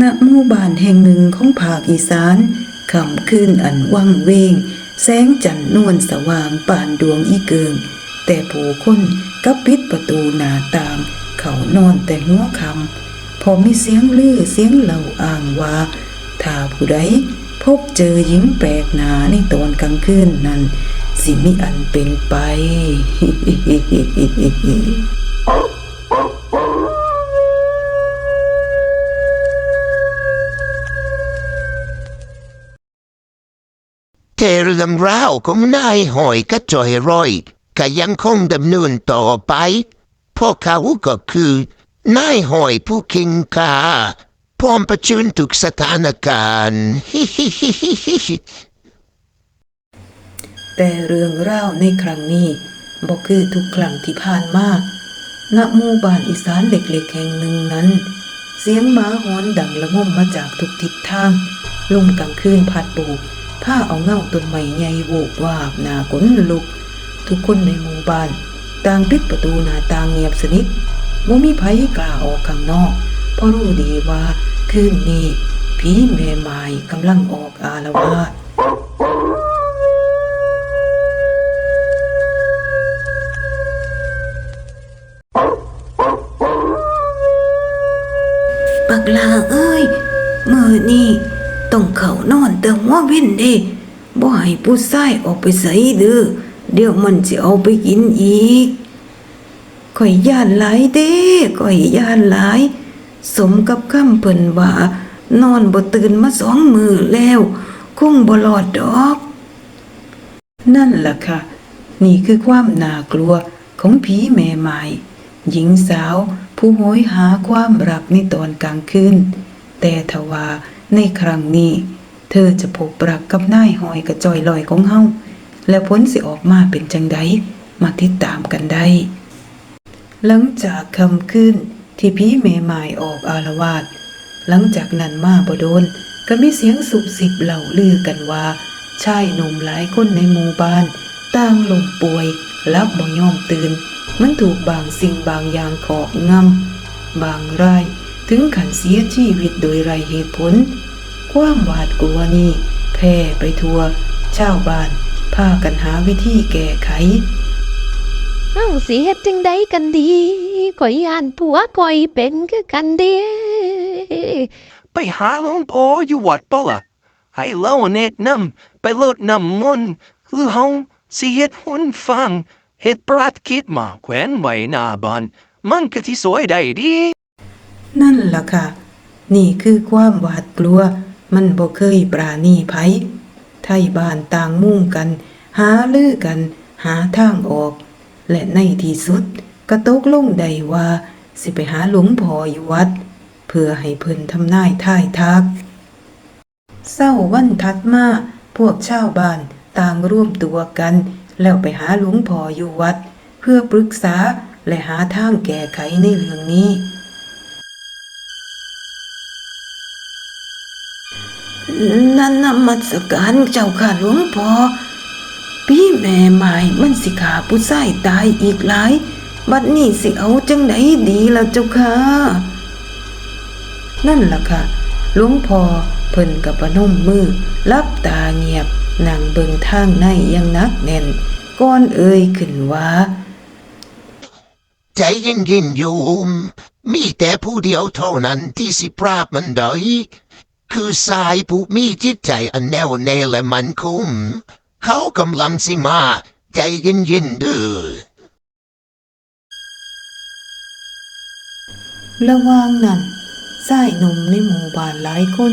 ณหมู่บ้านแห่งหนึ่งของภาคอีสานค่ำคืนอันว่างเวง แสงจันทร์นวลสว่างป่านดวงอีเกิง แต่ผู้คนกับปิดประตูหน้าต่าง เขานอนแต่หัวคำพอมีเสียงลือเสียงเหล่าอ้างว่า ถ้าผู้ใดพบเจอหญิงแปลกหนาในตอนกลางคืนนั้น สิมีอันเป็นไป แต่เรื่องราวของนายหอยกระจอยรอยก็ยังคงดำเนินต่อไปพวกเขาก็คือนายหอยผู้คิงคาพร้อมประชุนทุกสถานการณ์ แต่เรื่องเล่าในครั้งนี้บอกคือทุกครั้งที่ผ่านมาณหมู่บ้านอีสานเล็กๆแห่งหนึ่งนั้น เสียงหมาหอนดังละงมมาจากทุกทิศทางลมกลางคืนพัดโบก ผ้าเอาเงาต้นไม้ใหญ่โวกวาบหนาขนลุก ทุกคนในหมู่บ้านต่างปิดประตูหน้าต่างเงียบสนิทว่ามีไผกล้าออกข้างนอก เพราะรู้ดีว่าคืนนี้ผีแม่ไม้กำลังออกอาละวาดปักลาเอ้ยมือนี่ เขานอนเติมหัวเว้นเด้บ่ให้ผู้ชายออกไปใส่เด้อเดี๋ยวมันจะเอาไปกินอีกข่อยย่านหลายเด้ข่อยย่านหลาย สมกับคำเพิ่นว่านอนบ่ตื่นมาสองมือแล้ว คงบ่รอดดอก นั่นล่ะค่ะ นี่คือความน่ากลัวของผีแม่ไม้หญิงสาวผู้โหยหาความรักในตอนกลางคืนแต่ทว่าในครั้งนี้ เธอจะพบรักกับนายหอยกระจอยลอยของเฮาและผลสิออกมาเป็นจังใดมาติดตามกันได้ หลังจากคำคืนที่ผีแม่ไม้ออกอารวาสหลังจากนั้นมาบ่โดน ก็มีเสียงสุบสิบเหล่าลือกันว่าชายหนุ่มหลายคนในหมู่บ้านต่างลงป่วยรับบ่ยอมตื่น มันถูกบางสิ่งบางอย่างขอบงำบางรายถึงขันเสียชีวิตโดยไรเหตุผล ความหวาดกลัวนี้แพร่ไปทั่วชาวบ้านพากันหาวิธีแก้ไขเอ้าสิเฮ็ดจังใดกันดีข่อยย่านผัวข่อยเป็นคือกันเด้ไปหาหลวงพ่ออยู่วัดปะล่ะให้เล่าแนะนำไปลดน้ำมนต์หรือเฮาสิเฮ็ดหุ่นฟังเฮ็ดปราดคิดมาแขวนไว้หน้าบ้านมันก็ที่สวยได้ดี นั่นล่ะค่ะ นี่คือความหวาดกลัว มันบ่เคยปราณีไผไทยบ้านต่างมุ่งกัน หาลือกัน หาทางออก และในที่สุดก็ตกลงได้ว่า สิไปหาหลวงพ่ออยู่วัด เพื่อให้เพิ่นทำนายท่ายทักเศร้าวันถัดมาพวกชาวบ้านต่างร่วมตัวกัน แล้วไปหาหลวงพ่ออยู่วัด เพื่อปรึกษาและหาทางแก้ไขในเรื่องนี้ นั่นนมัสการเจ้าค่ะหลวงพ่อพี่แม่หมายมันสิขาผู้ชายตายอีกหลาย บัดนี้สิเอาจังไดดีล่ะเจ้าค่ะ นั่นล่ะค่ะหลวงพ่อเพิ่นกับปนมมือรับตาเงียบนั่งเบิงทางในยังนักแน่นก้อนเอ่ยขึ้นว่าใจเย็นๆโยมมีแต่ผู้เดียวเท่านั้นที่สิปราบมันได้ คือสายผู้มีจิตใจอันแน่วแน่และมันคงเขากำลังสิมา ใจเย็นๆเด้อระว่างนั้นชายหนุ่มในหมู่บ้านหลายคน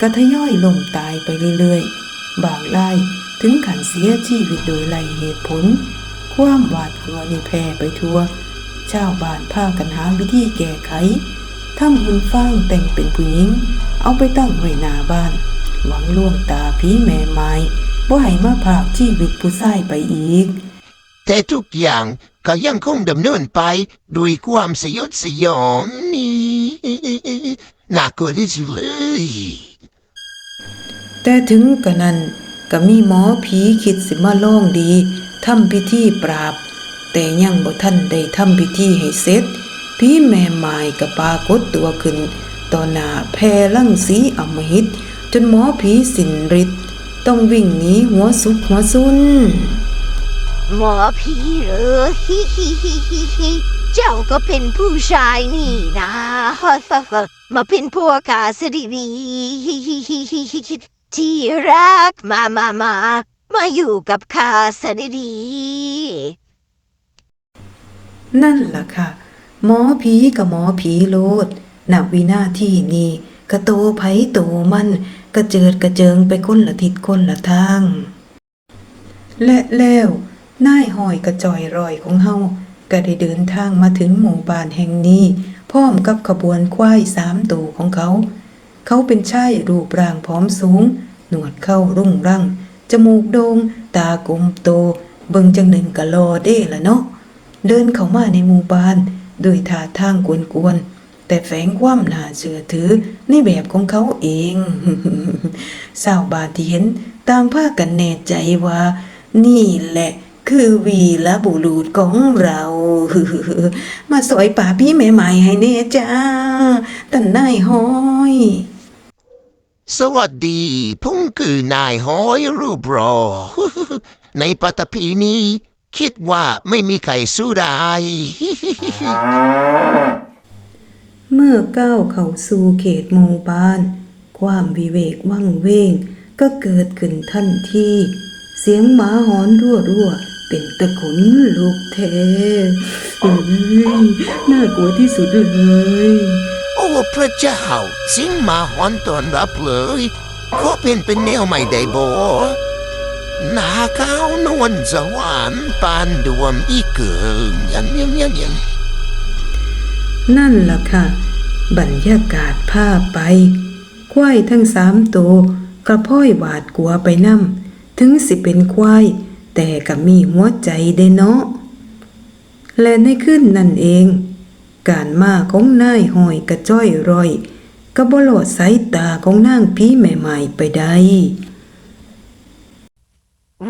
ก็ทยอยล่มตายไปเรื่อยๆ บางรายถึงขันเสียชีวิตโดยไรเหตุผล ความหวาดกลัวนี่แพร่ไปทั่วชาวบ้านพากันหาวิธีแก้ไข ทำหุ่นฟางแต่งเป็นผู้หญิง เอาไปตั้งไว้หน้าบ้าน หวังล่วงตาผีแม่ไม้บ่ให้มาพรากชีวิตผู้ชายไปอีก แต่ทุกอย่างก็ยังคงดำเนินไปด้วยความสยดสยองนี่น่ากลัวที่สุดเลย แต่ถึงกะนั้นก็มีหมอผีคิดสิมาลองดีทำพิธีปราบ แต่ยังบ่ทันได้ทำพิธีให้เสร็จ ผีแม่ไม้ก็ปรากฏตัวขึ้นต่อหน้าแพรลังสีอำมหิต จนหมอผีสินฤทธิ์ต้องวิ่งหนีหัวสุกหัวซุน หมอผีเหรอฮิฮิฮิฮิฮิเจ้าก็เป็นผู้ชายนี่นะมาเป็นพวกกาสดีดีฮิฮิฮิฮิฮิฮิที่รักมามามามาอยู่กับข้าสดีดี นั่นล่ะค่ะ หมอผีกับหมอผีโลดณวินาที่นี้กระโตไผโตมันกระเจิดกระเจิงไปคนละทิศคนละทาง และแล้วนายหอยกระจอยรอยของเฮาก็ได้เดินทางมาถึงหมู่บ้านแห่งนี้ พร้อมกับขบวนควายสามตัวของเขา เขาเป็นชายรูปร่างผอมสูง หนวดเข้ารุ่งรั่งจมูกโดง่งตากลมโต เบิ่งจังหนึ่งกะลอเด้ละเนาะเดินเข้ามาในหมู่บ้าน ด้วยท่าทางกวนๆแต่แฝงความน่าเชื่อถือในแบบของเขาเองสาวบาที่เห็นต่างพากันแน่ใจว่า นี่แหละคือวีละบุรุษของเรา มาสอยป่าพี่ใหม่ๆให้เน่จ้าตันนายห้อยสวัสดี ผมคือนายหอยรูปรอ ในปัตตภีนี้ คิดว่าไม่มีใครสู้ได้ เมื่อก้าวเข้าสู่เขตหมู่บ้าน ความวิเวกว่างเวงก็เกิดขึ้นทันที เสียงหมาหอนรั่วรั่วๆเป็นตะขนลุกเทเอ้ยน่ากลัวที่สุดเลย โอ้พระเจ้าสิงมาหอนตอนรับเลยเขาเป็นเป็นแนวใหม่ได้บ่ห น้าขาวนวลสวรรค์ปานดวมอีเกิงยันยันยันยันนั่นล่ะค่ะ บรรยากาศภาพไปควายทั้งสามตัวกระพ้อยหวาดกลัวไปนำถึงสิเป็นควาย แต่ก็มีหัวใจเด้เนาะ และในคืนนั่นเอง การมาของนายหอยกระจ้อยรอยก็บลอดสายตาของนางผีใหม่ๆไปได้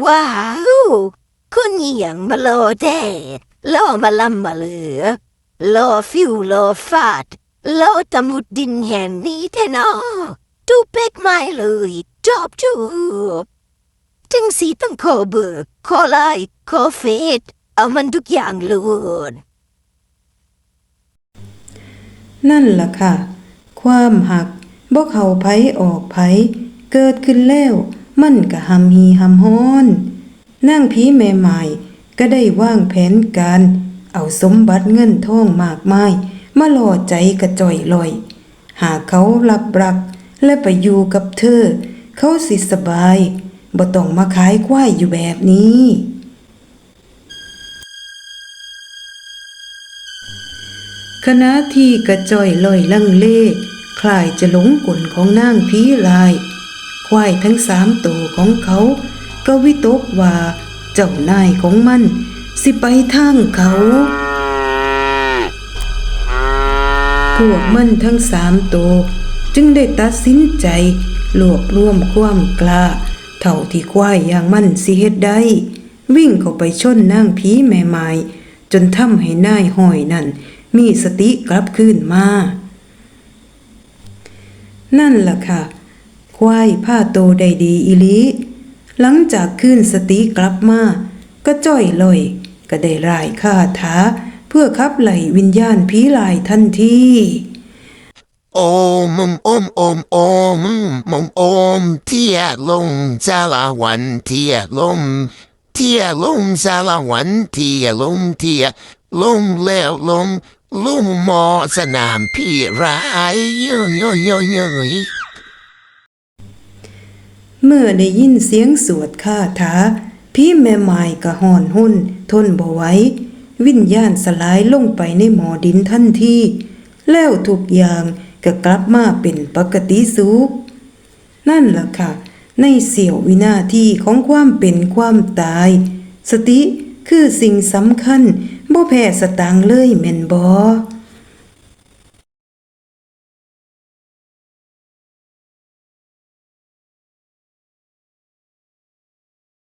ว้าว คุณอหย่างมาโลเดโลมาลำมาเหลือโลฟิวโลฟาดโลตะมุดดินแห่งนี้แท้เนอดูเป็กไม่เลยจอบจูบจึงสีต้องขอเบิกขอไลค์ขอเฟซเอามันทุกอย่างเลยนั่นล่ะค่ะ ความหักบ่เขาไผออกไผเกิดขึ้นแล้ว มันก็หำฮีหำฮ้อนนางผีแม่ไม้ก็ได้วางแผนการ เอาสมบัติเงินทองมากมายมาล่อใจกระจ่อยลอย หากเขารับรักและไปอยู่กับเธอ เขาสิสบายบ่ต้องมาขายควายอยู่แบบนี้ขณะที่กระจ้อยลอยลังเลคลายจะหลงกลของนางผีลาย ควายทั้งสามตัวของเขา ก็วิตกว่า เจ้านายของมัน สิไปทางเขา พวกมันทั้งสามตัวจึงได้ตัดสินใจรวบรวมความกล้า เท่าที่ควายอย่างมันสิเฮ็ดได้ วิ่งเข้าไปชนนางผีแม่ไม้จนทำให้นายห้อยนั่น มีสติกลับคืนมา นั่นล่ะค่ะ ควายผ้าโตได้ดีอีลีหลังจากคืนสติกลับมา ก็จ้อยลอย ก็ได้รายคาถาเพื่อขับไล่วิญญาณผีลายทันทีโอมอมอมอมมอมอมเทียลงจาลาวันเทียลงเทียลงจาลาวันเทียลงเทียลงแล้วลงลุงมอสนามพี่ร้ายเยอะเยอะเยอะเยอะ เมื่อได้ยินเสียงสวดคาถาพี่แม่ไม้กะห่อนหุ่น ทนบ่ไหววิญญาณสลายลงไปในหมอดินทันทีแล้วทุกอย่างก็กลับมาเป็นปกติสุขนั่นล่ะค่ะ ในเสี้ยววินาทีของความเป็นความตาย สติคือสิ่งสำคัญบ่แพ้สตางเลยแม่นบ่